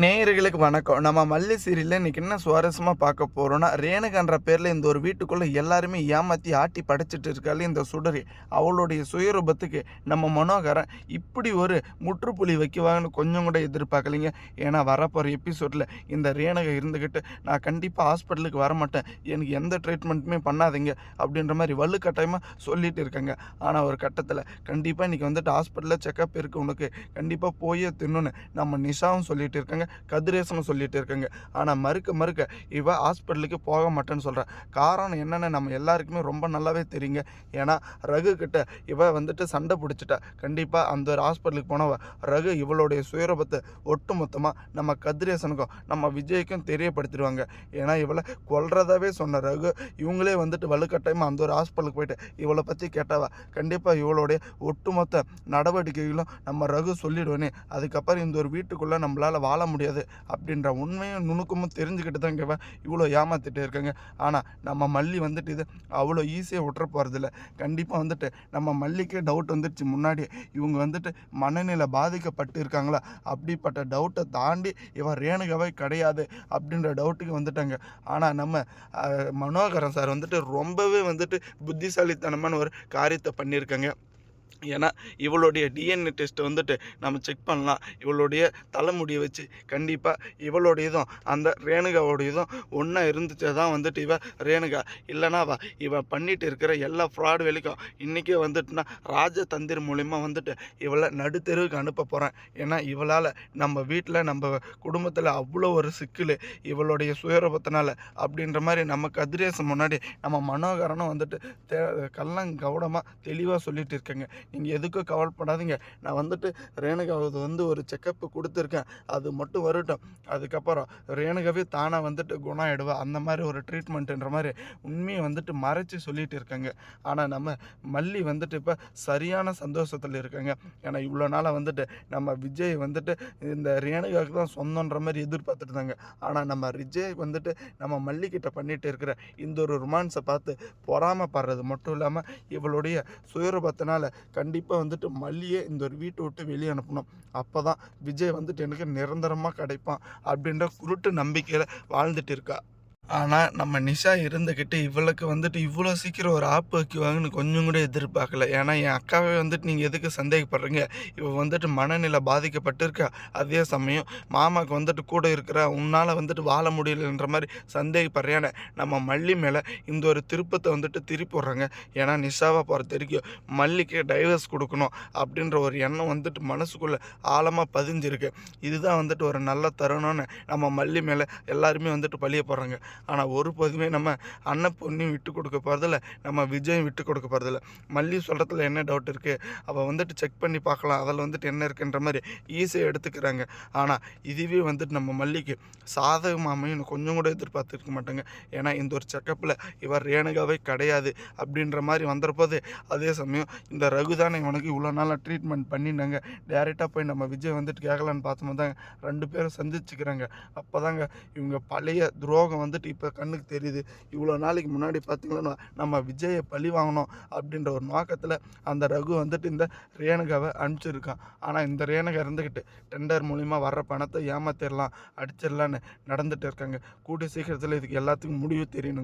நேயர்களுக்கு வணக்கம். நம்ம மல்லி சீரியலில் இன்றைக்கி என்ன சுவாரஸ்யமாக பார்க்க போகிறோன்னா ரேணுகன்ற பேரில் இந்த ஒரு வீட்டுக்குள்ளே எல்லாருமே ஏமாற்றி ஆட்டி படைச்சிட்டு இருக்காள் இந்த சுடரி. அவளுடைய சுயரூபத்துக்கு நம்ம மனோகரன் இப்படி ஒரு முற்றுப்புள்ளி வைக்குவாங்கன்னு கொஞ்சம் கூட எதிர்பார்க்கலைங்க. ஏன்னா வரப்போகிற எபிசோடில் இந்த ரேணுகை இருந்துக்கிட்டு நான் கண்டிப்பாக ஹாஸ்பிட்டலுக்கு வரமாட்டேன். எனக்கு எந்த ட்ரீட்மெண்ட்டுமே பண்ணாதீங்க. அப்படின்ற மாதிரி வலுக்கட்டாயமாக சொல்லிட்டு இருக்காங்க. ஆனால் ஒரு கட்டத்தில் கண்டிப்பாக இன்றைக்கி வந்துட்டு ஹாஸ்பிட்டலில் செக்கப் இருக்குது உனக்கு. கண்டிப்பாக போயே தின்னுன்னு நம்ம நிஷாவும் சொல்லிட்டு இருக்காங்க. கதிரேசனும் சொல்லிகிட்டு இருக்காங்க. ஆனால் மறுக்க மறுக்க இவ ஹாஸ்பிட்டலுக்கு போக மாட்டேன்னு சொல்கிறான் காரணம் என்னென்னு நம்ம எல்லாருக்குமே ரொம்ப நல்லாவே தெரியுங்க. ஏன்னா ரகு கிட்ட இவ வந்துட்டு சண்டை பிடிச்சிட்டா. கண்டிப்பாக அந்த ஒரு ஹாஸ்பிட்டலுக்கு போனவ ரகு இவளுடைய சுயரூபத்தை ஒட்டு மொத்தமாக நம்ம கதிரேசனுக்கும் நம்ம விஜய்க்கும் தெரியப்படுத்திடுவாங்க. ஏன்னா இவளை கொல்றதாவே சொன்ன ரகு இவங்களே வந்துட்டு வலுக்கட்டாயமாக அந்த ஒரு ஹாஸ்பிட்டலுக்கு போயிட்டு இவளை பற்றி கேட்டவா. கண்டிப்பாக இவளுடைய ஒட்டுமொத்த நடவடிக்கைகளும் நம்ம ரகு சொல்லிடுவேனே. அதுக்கப்புறம் இந்த ஒரு வீட்டுக்குள்ளே நம்மளால் வாழ முடியாது அப்படின்ற உண்மையும் நுணுக்கமும் தெரிஞ்சுக்கிட்டு தான் கேவா இவ்வளோ ஏமாத்திட்டு இருக்காங்க. ஆனால் நம்ம மல்லி வந்துட்டு இது அவ்வளோ ஈஸியாக விட்டுற போகிறதில்ல கண்டிப்பாக வந்துட்டு நம்ம மல்லிக்கே டவுட் வந்துடுச்சு முன்னாடி இவங்க வந்துட்டு மனநிலை பாதிக்கப்பட்டு இருக்காங்களா? அப்படிப்பட்ட டவுட்டை தாண்டி இவன் ரேணுகாவே கிடையாது அப்படின்ற டவுட்டுக்கு வந்துட்டாங்க. ஆனால் நம்ம மனோகரன் சார் வந்துட்டு ரொம்பவே வந்துட்டு புத்திசாலித்தனமான ஒரு காரியத்தை பண்ணியிருக்காங்க ஏன்னா இவளுடைய டிஎன்ஏ டெஸ்ட் வந்துட்டு நம்ம செக் பண்ணலாம். இவளுடைய தலைமுடியை வச்சு கண்டிப்பாக இவளுடையதும் அந்த ரேணுகாவோடையதும் ஒன்றா இருந்துச்சு தான் வந்துட்டு இவள் ரேணுகா. இல்லைனா வா பண்ணிட்டு இருக்கிற எல்லா ஃப்ராட் வேலைக்கும் இன்றைக்கே வந்துட்டுனா ராஜதந்திர மூலிமா வந்துட்டு இவளை நடுத்தெருவுக்கு அனுப்ப போகிறேன் ஏன்னா இவளால் நம்ம வீட்டில் நம்ம குடும்பத்தில் அவ்வளோ ஒரு சிக்கல். இவளுடைய சுயரூபத்தினால அப்படின்ற மாதிரி நம்ம கதிரேசன் முன்னாடி நம்ம மனோகரனும் வந்துட்டு தே கள்ளங்கவுடமாக தெளிவாக சொல்லிட்டு இருக்கேங்க. நீங்கள் எதுக்கும் கவலைப்படாதீங்க. நான் வந்துட்டு ரேணுகாவுக்கு வந்து ஒரு செக்கப்பு கொடுத்துருக்கேன். அது மட்டும் வரட்டும். அதுக்கப்புறம் ரேணுகாவே தானாக வந்துட்டு குணம் ஆகிடுவா அந்த மாதிரி ஒரு ட்ரீட்மெண்ட்டுன்ற மாதிரி உண்மையை வந்துட்டு மறைச்சி சொல்லிட்டு இருக்காங்க. ஆனால் நம்ம மல்லி வந்துட்டு இப்போ சரியான சந்தோஷத்தில் இருக்காங்க. ஏன்னா இவ்வளோ நாளாக வந்துட்டு நம்ம விஜய் வந்துட்டு இந்த ரேணுகாவுக்கு தான் சொந்தன்ற மாதிரி எதிர்பார்த்துட்டு இருந்தாங்க. ஆனால் நம்ம விஜய் வந்துட்டு நம்ம மல்லிக்கிட்ட பண்ணிகிட்டு இருக்கிற இந்த ஒரு ரொமான்ஸை பார்த்து பொறாமப்படுறது மட்டும் இல்லாமல் இவளுடைய சுயரூபத்தினால கண்டிப்பாக வந்துட்டு மல்லியே இந்த ஒரு வீட்டை விட்டு வெளியே அனுப்பணும். அப்போ தான் விஜய் வந்துட்டு எனக்கு நிரந்தரமாக கிடைப்பான் அப்படின்ற குருட்டு நம்பிக்கையில் வாழ்ந்துட்டு இருக்கா. ஆனால் நம்ம நிஷா இருந்துக்கிட்டு இவளுக்கு வந்துட்டு இவ்வளோ சீக்கிரம் ஒரு ஆப்பு வைக்குவாங்கன்னு கொஞ்சம் கூட எதிர்பார்க்கல. ஏன்னா என் அக்காவே வந்துட்டு நீங்கள் எதுக்கு சந்தேகப்படுறீங்க? இவள் வந்துட்டு மனநிலை பாதிக்கப்பட்டிருக்கா. அதே சமயம் மாமாவுக்கு வந்துட்டு கூட இருக்கிற உன்னால் வந்துட்டு வாழ முடியலன்ற மாதிரி சந்தேகப்படுறேன் நம்ம மல்லி மேலே இந்த ஒரு திருப்பத்தை வந்துட்டு திருப்பி விட்றாங்க ஏன்னா நிஷாவை பொறுத்த வரைக்கும் மல்லிக்கு டைவர்ஸ் கொடுக்கணும் அப்படின்ற ஒரு எண்ணம் வந்துட்டு மனசுக்குள்ளே ஆழமாக பதிஞ்சிருக்கு. இதுதான் வந்துட்டு ஒரு நல்ல தருணம்னு நம்ம மல்லி மேலே எல்லாருமே வந்துட்டு பழிய போடுறாங்க. ஆனால் ஒரு போதுமே நம்ம அண்ணன் பொண்ணையும் விட்டு கொடுக்க போகிறதில்ல நம்ம விஜயும் விட்டு கொடுக்க போகிறதில்ல மல்லி சொல்கிறதுல என்ன டவுட் இருக்குது அவள் வந்துட்டு செக் பண்ணி பார்க்கலாம் அதில் வந்துட்டு என்ன இருக்குன்ற மாதிரி ஈஸியாக எடுத்துக்கிறாங்க. ஆனால் இதுவே வந்துட்டு நம்ம மல்லிக்கு சாதகமாமையும் கொஞ்சம் கூட எதிர்பார்த்துருக்க மாட்டாங்க. ஏன்னா இந்த ஒரு செக்கப்பில் இவர் ரேணுகாவே கிடையாது அப்படின்ற மாதிரி வந்துறப்போது அதே சமயம் இந்த ரகுதானே இவனுக்கு இவ்வளோ நாளாக ட்ரீட்மெண்ட் பண்ணினாங்க. டேரெக்டாக போய் நம்ம விஜய் வந்துட்டு கேட்கலான்னு பார்த்தோம் தாங்க ரெண்டு பேரும் சந்திச்சுக்கிறாங்க. அப்போ தாங்க இவங்க பழைய துரோகம் வந்துட்டு இப்போ கண்ணுக்கு தெரியுது. இவ்வளோ நாளைக்கு முன்னாடி பார்த்தீங்கன்னா நம்ம விஜயை பழி வாங்கணும் அப்படின்ற ஒரு நோக்கத்தில் அந்த ரகு வந்துட்டு இந்த ரேணுகாவை அனுப்பிச்சிருக்கான். ஆனால் இந்த ரேணுகா இருந்துக்கிட்டு டெண்டர் மூலிமா வர்ற பணத்தை ஏமாத்திடலாம் அடிச்சிடலான்னு நடந்துகிட்டு இருக்காங்க. கூடிய சீக்கிரத்தில் இதுக்கு எல்லாத்துக்கும் முடிவு தெரியணும்.